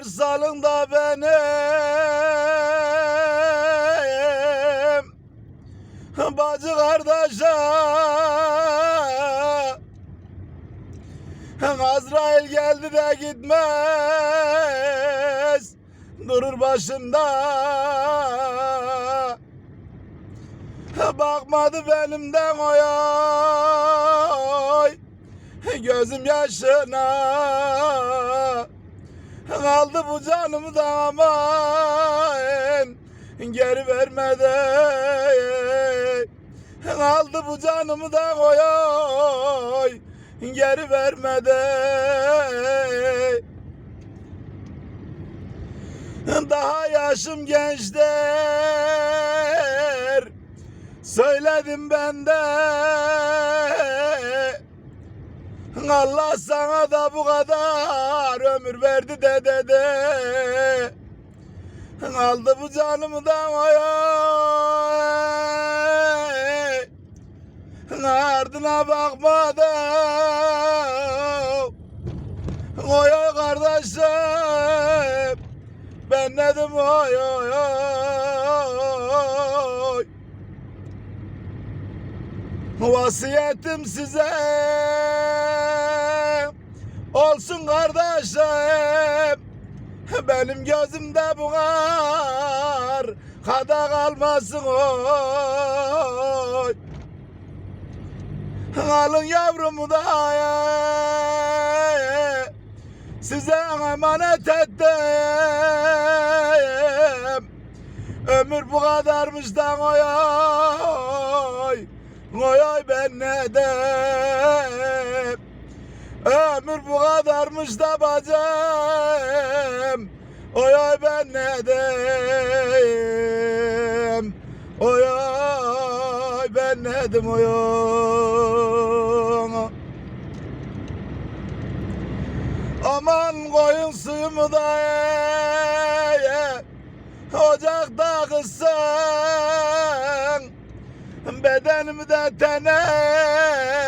Eller salında benim. Bacı kardeşe. Azrail geldi de gitmez. Durur başında Bakmadı benimden oy oy. Gözüm yaşına Kaldı bu canımı da aman Geri vermeden. Kaldı bu canımı da oy. Geri vermeden. Daha yaşım gençler. Söyledim ben de Allah sana da bu kadar ömür verdi de de de. Aldı bu canımı da oy Ardına bakmadım Oy oy kardeşim. Ben dedim oy oy oy. Vasiyetim size olsun kardeşim Benim gözümde buğar kada kalmasın oy. Alın yavrumu da size emanet ettim. Ömür bu kadarmış da oy oy. Oy oy ben ne dem Ömür bu kadarmış da bacım. Oy oy ben ne dem Oy oy ben ne dem oy oy. Aman koyun suyumu da ye Ocakta kızsan Bedenimi de teneşir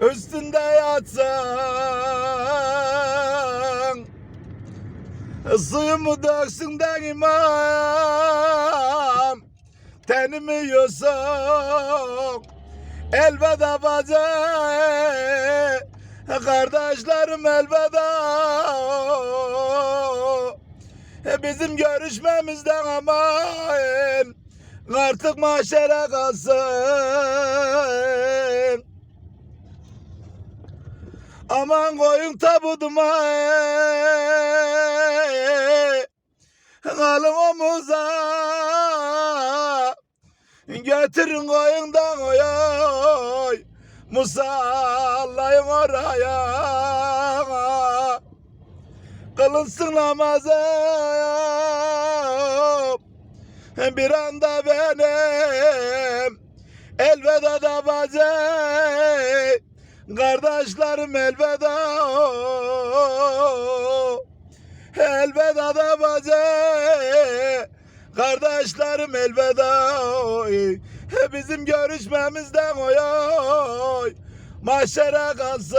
Üstünde yatsan Suyumu döksün de imam. Tenimi yusun Elveda bacı Kardeşlerim elveda. Bizim görüşmemizden aman. Artık mahşere kalsın Aman koyun tabutuma Alın omuza Götürün koyundan oy oy Musallayın oraya. Kılınsın namazı Bir anda benim Elveda da bacı Kardeşlerim elveda. Elveda da bacı Kardeşlerim elveda. Bizim görüşmemizden oy oy. Mahşere kalsın.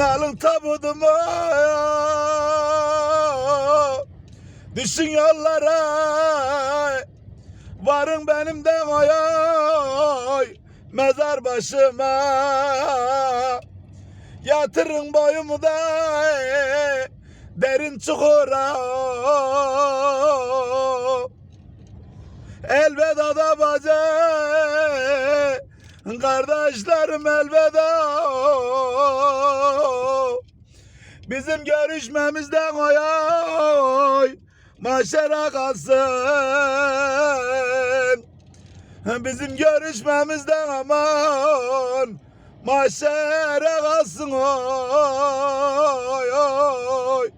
Alın tabutumu Düşün yollara Varın benim de oy oy Mezar başıma. Yatırın boyumu da Derin çukura. Elveda da bacı Kardeşlerim elveda. Bizim görüşmemizden oy oy Maşera kalsın. Bizim görüşmemizden aman Maşere kalsın. Oy oy